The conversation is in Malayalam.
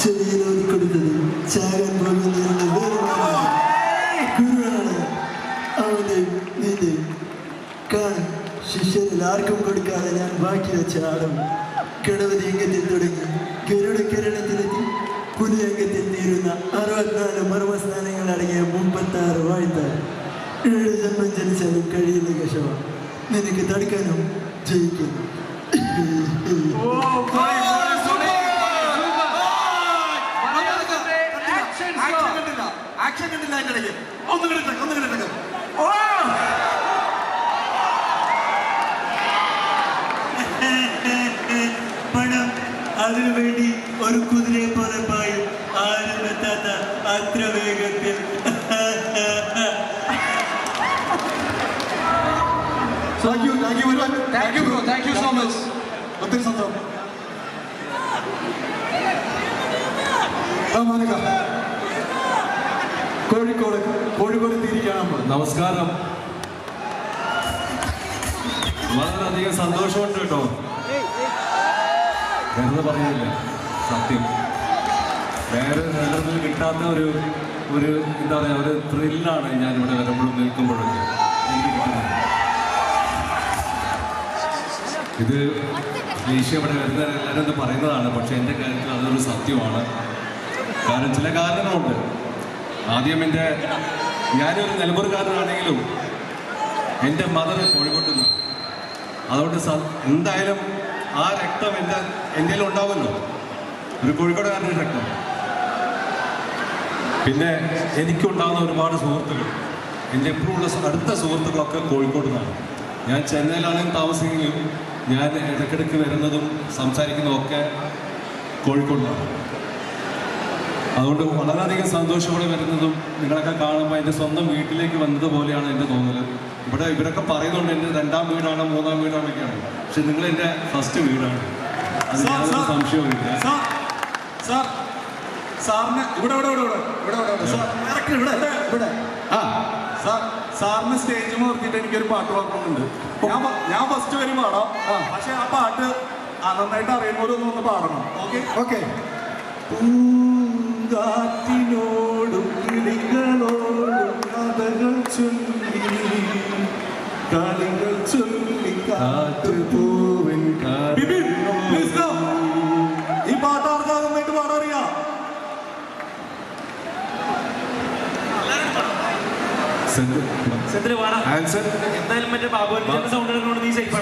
ചെവിയിൽ കൊടുത്തത് ചാകാൻ പോകുന്നതിനുള്ള വേറെ ഗുരുവാണ് അവന്റെ നീതി കാണും ശിഷ്യരിൽ ആർക്കും കൊടുക്കാതെ ഞാൻ ബാക്കി വെച്ച ആളും അംഗത്തിൽ തുടങ്ങി. ഗരുഡ കിരണത്തിലെത്തി പുതിയ അംഗത്തിൽ തീരുന്ന അറുപത്തിനാല് മർമ്മസ്ഥാനങ്ങൾ അടങ്ങിയ മുപ്പത്തി ആറ് വാഴ്ത്താൻ ഏഴ് ജന്മം ജനിച്ചാലും കഴിയുന്ന കഷവ നിനക്ക് തടുക്കാനും ജയിക്കും. ആക്ഷൻ കണ്ടില്ല അതിന്റെ ഇടയ്ക്ക്. ഒന്ന് കിടട്ടെ ഒന്ന് കിടട്ടെ പണം അതിനുവേണ്ടി ഒരു കുതിരയെ പോലെ പായും. ആരും എത്താത്ത അത്ര വേഗത്തിൽ. Thank you thank you Thank you, bro. Thank you so much. ഒത്തിരി സന്തോഷം. ആ, മാനക. കോഴിക്കോട് കോഴിക്കോട് തിരിക്കണം. നമസ്കാരം. വളരെയധികം സന്തോഷമുണ്ട് കേട്ടോ. വെറുതെ പറയുന്നില്ല. സത്യം. വേറെ നേതൃത്വത്തിൽ കിട്ടാത്ത ഒരു ഒരു എന്താ പറയുക ഒരു ത്രില്ലാണ് ഞാൻ ഇവിടെ വരുമ്പോഴും നിൽക്കുമ്പോഴൊക്കെ ഇത് ഈശ ഇവിടെ വരുന്ന എല്ലാവരും പറയുന്നതാണ് പക്ഷെ എന്റെ കാര്യത്തിൽ അതൊരു സത്യമാണ്. കാരണം ചില കാരണങ്ങളുണ്ട്. ആദ്യം എന്റെ ഞാനൊരു നിലമ്പൂർക്കാരനാണെങ്കിലും എന്റെ മദർ കോഴിക്കോട്ട് നിന്ന് അതുകൊണ്ട് എന്തായാലും ആ രക്തം എന്റെ എന്റെ ഉണ്ടാവുമല്ലോ. ഒരു കോഴിക്കോടുകാരന്റെ രക്തം. പിന്നെ എനിക്കുണ്ടാകുന്ന ഒരുപാട് സുഹൃത്തുക്കൾ. എന്റെ എപ്പോഴുള്ള സു- അടുത്ത സുഹൃത്തുക്കളൊക്കെ കോഴിക്കോട് നിന്നാണ് ഞാൻ ചെന്നൈയിലാണെങ്കിൽ താമസിക്കുകയും ഞാൻ ഇടയ്ക്കിടയ്ക്ക് വരുന്നതും സംസാരിക്കുന്നതും ഒക്കെ കോഴിക്കോട് നിന്നാണ് അതുകൊണ്ട് വളരെയധികം സന്തോഷത്തോടെ വരുന്നതും നിങ്ങളൊക്കെ കാണുമ്പോൾ എന്റെ സ്വന്തം വീട്ടിലേക്ക് വന്നതുപോലെയാണ് എന്റെ തോന്നൽ ഇവിടെ ഇവരൊക്കെ പറയുന്നുണ്ട് എന്റെ രണ്ടാം വീടാണ് മൂന്നാം വീടാണൊക്കെയാണ് പക്ഷെ നിങ്ങൾ എന്റെ ഫസ്റ്റ് വീടാണ്. അത് സാർ, യാതൊരു സാർ. സംശയവുമില്ല. സാർ സാർ സാറിന് ഇവിടെ ഇവിടെ ഇവിടെ ഇവിടെ ഇവിടെ ഇവിടെ ഇവിടെ സാർ ഇറക്കി ഇവിടെ ഇവിടെ ആ. സാർ സാറിന് സ്റ്റേജ് നിർത്തിയിട്ട് എനിക്കൊരു പാട്ട് പാടുന്നുണ്ട് ഞാൻ ഞാൻ ഫസ്റ്റ് വരും പാടാം. പക്ഷെ ആ പാട്ട് നന്നായിട്ട് അറിയുന്നവരൊന്നും ഒന്ന് പാടണം. ഓക്കെ? ഓക്കെ. പൂങ്കാറ്റിനോടും കിളികളോടും കഥകൾ ചൊല്ലി. കളികൾ ചൊല്ലി കാറ്റ് പൂവിൻ. ഈ പാട്ട് ആർക്കാ നന്നായിട്ട് പാടാറിയാ എന്തായാലും മറ്റേ ബാബുവിന്റെ സൗണ്ട് നീ സേഫ്